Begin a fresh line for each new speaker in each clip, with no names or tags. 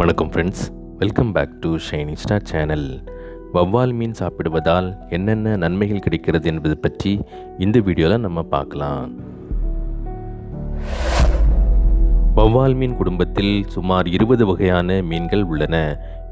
வணக்கம் friends welcome back to shiny star channel வவ்வால் மீன் சாப்பிடுவதால் என்னென்ன நன்மைகள் கிடைக்கிறது என்பது பற்றி இந்த வீடியோவில் நம்ம பார்க்கலாம். வவ்வால் மீன் குடும்பத்தில் சுமார் இருபது வகையான மீன்கள் உள்ளன.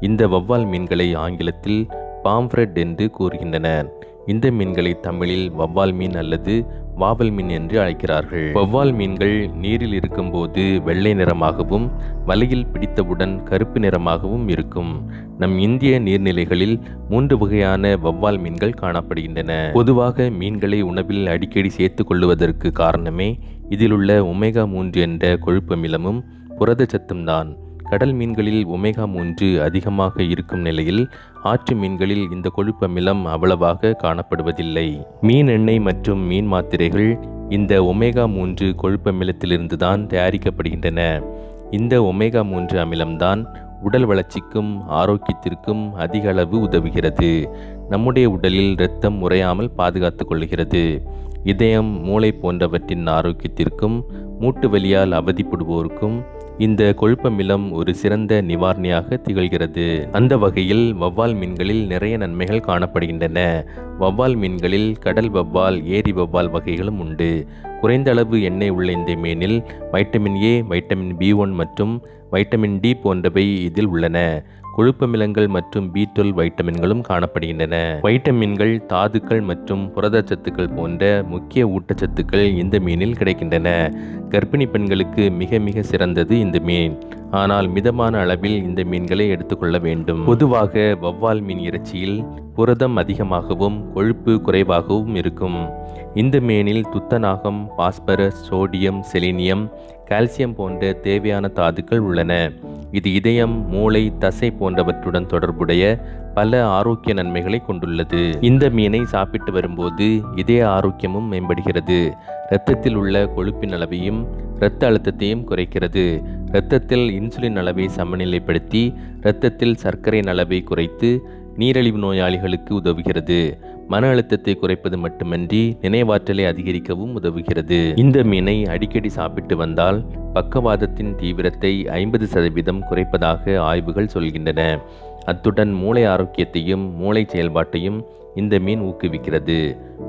இந்த வவ்வால் மீன்களை ஆங்கிலத்தில் பாம்ஃப்ரெட் என்று கூறுகின்றனர். இந்த மீன்களை தமிழில் வவ்வால் மீன் அல்லது வாவல் மீன் என்று அழைக்கிறார்கள். வவ்வால் மீன்கள் நீரில் இருக்கும்போது வெள்ளை நிறமாகவும் வலையில் பிடித்தவுடன் கருப்பு நிறமாகவும் இருக்கும். நம் இந்திய நீர்நிலைகளில் மூன்று வகையான வவ்வால் மீன்கள் காணப்படுகின்றன. பொதுவாக மீன்களை உணவில் அடிக்கடி சேர்த்து கொள்ளுவதற்கு காரணமே இதிலுள்ள ஒமேகா மூன்று என்ற கொழுப்பமிலமும் புரதச்சத்தும் தான். கடல் மீன்களில் ஒமேகா மூன்று அதிகமாக இருக்கும் நிலையில் ஆற்று மீன்களில் இந்த கொழுப்பு அமிலம் அவ்வளவாக காணப்படுவதில்லை. மீன் எண்ணெய் மற்றும் மீன் மாத்திரைகள் இந்த ஒமேகா மூன்று கொழுப்பு அமிலத்திலிருந்து தான் தயாரிக்கப்படுகின்றன. இந்த ஒமேகா மூன்று அமிலம்தான் உடல் வளர்ச்சிக்கும் ஆரோக்கியத்திற்கும் அதிக அளவு உதவுகிறது. நம்முடைய உடலில் இரத்தம் முறையாமல் பாதுகாத்து கொள்கிறது இதயம் மூளை போன்றவற்றின் ஆரோக்கியத்திற்கும் மூட்டு வலியால் அவதிப்படுவோருக்கும் இந்த கொழுப்பமிலம் ஒரு சிறந்த நிவாரணியாக திகழ்கிறது. அந்த வகையில் வவ்வால் மீன்களில் நிறைய நன்மைகள் காணப்படுகின்றன. வவ்வால் மீன்களில் கடல் வவ்வால் ஏரி வவ்வால் வகைகளும் உண்டு. குறைந்த அளவு எண்ணெய் உள்ள இந்த மீனில் vitamin A vitamin B one மற்றும் வைட்டமின் டி போன்றவை இதில் உள்ளன. கொழுப்பமிலங்கள் மற்றும் பி டுவெல் வைட்டமின்களும் காணப்படுகின்றன. வைட்டமின்கள் தாதுக்கள் மற்றும் புரதச்சத்துக்கள் போன்ற முக்கிய ஊட்டச்சத்துக்கள் இந்த மீனில் கிடைக்கின்றன. கர்ப்பிணி பெண்களுக்கு மிக மிக சிறந்தது இந்த மீன். ஆனால் மிதமான அளவில் இந்த மீன்களை எடுத்துக்கொள்ள வேண்டும். பொதுவாக வவ்வால் மீன் இறைச்சியில் புரதம் அதிகமாகவும் கொழுப்பு குறைவாகவும் இருக்கும். இந்த மீனில் துத்தநாகம் பாஸ்பரஸ் சோடியம் செலினியம் கால்சியம் போன்ற தேவையான தாதுக்கள் உள்ளன. இது இதயம் மூளை தசை போன்றவற்றுடன் தொடர்புடைய பல ஆரோக்கிய நன்மைகளை கொண்டுள்ளது. இந்த மீனை சாப்பிட்டு வரும்போது இதய ஆரோக்கியமும் மேம்படுகிறது. இரத்தத்தில் உள்ள கொழுப்பின் அளவையும் இரத்த அழுத்தத்தையும் குறைக்கிறது. இரத்தத்தில் இன்சுலின் அளவை சமநிலைப்படுத்தி இரத்தத்தில் சர்க்கரையின் அளவை குறைத்து நீரிழிவு நோயாளிகளுக்கு உதவுகிறது. மன அழுத்தத்தை குறைப்பது மட்டுமன்றி நினைவாற்றலை அதிகரிக்கவும் உதவுகிறது. இந்த மீனை அடிக்கடி சாப்பிட்டு வந்தால் பக்கவாதத்தின் தீவிரத்தை ஐம்பது சதவீதம் குறைப்பதாக ஆய்வுகள் சொல்கின்றன. அத்துடன் மூளை ஆரோக்கியத்தையும் மூளை செயல்பாட்டையும் இந்த மீன் ஊக்குவிக்கிறது.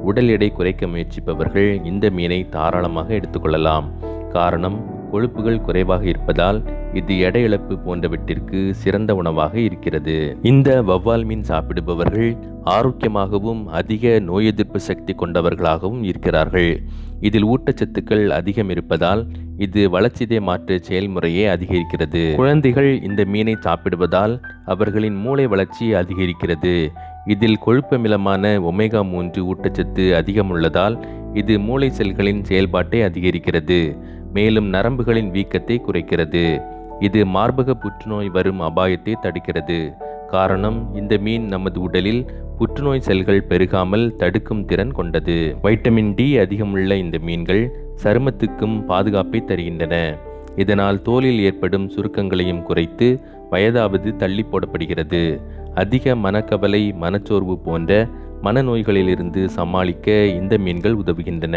உடல் எடை குறைக்க முயற்சிப்பவர்கள் இந்த மீனை தாராளமாக எடுத்துக்கொள்ளலாம். காரணம் கொழுப்புகள் குறைவாக இருப்பதால் இது எடை இழப்பு போன்றவற்றிற்கு சிறந்த உணவாக இருக்கிறது. இந்த வவ்வால் மீன் சாப்பிடுபவர்கள் ஆரோக்கியமாகவும் அதிக நோய் எதிர்ப்பு சக்தி கொண்டவர்களாகவும் இருக்கிறார்கள். இதில் ஊட்டச்சத்துக்கள் அதிகம் இருப்பதால் இது வளர்ச்சிதை மாற்று செயல்முறையை அதிகரிக்கிறது. குழந்தைகள் இந்த மீனை சாப்பிடுவதால் அவர்களின் மூளை வளர்ச்சி அதிகரிக்கிறது. இதில் கொழுப்பமிலமான ஒமேகா மூன்று ஊட்டச்சத்து அதிகம் உள்ளதால் இது மூளை செல்களின் செயல்பாட்டை அதிகரிக்கிறது. மேலும் நரம்புகளின் வீக்கத்தை குறைக்கிறது. இது மார்பக புற்றுநோய் வரும் அபாயத்தை தடுக்கிறது. காரணம் இந்த மீன் நமது உடலில் புற்றுநோய் செல்கள் பெருகாமல் தடுக்கும் திறன் கொண்டது. வைட்டமின் டி அதிகமுள்ள இந்த மீன்கள் சருமத்துக்கும் பாதுகாப்பை தருகின்றன. இதனால் தோலில் ஏற்படும் சுருக்கங்களையும் குறைத்து வயதாவது தள்ளி போடப்படுகிறது. அதிக மனக்கவலை மனச்சோர்வு போன்ற மனநோய்களிலிருந்து சமாளிக்க இந்த மீன்கள் உதவுகின்றன.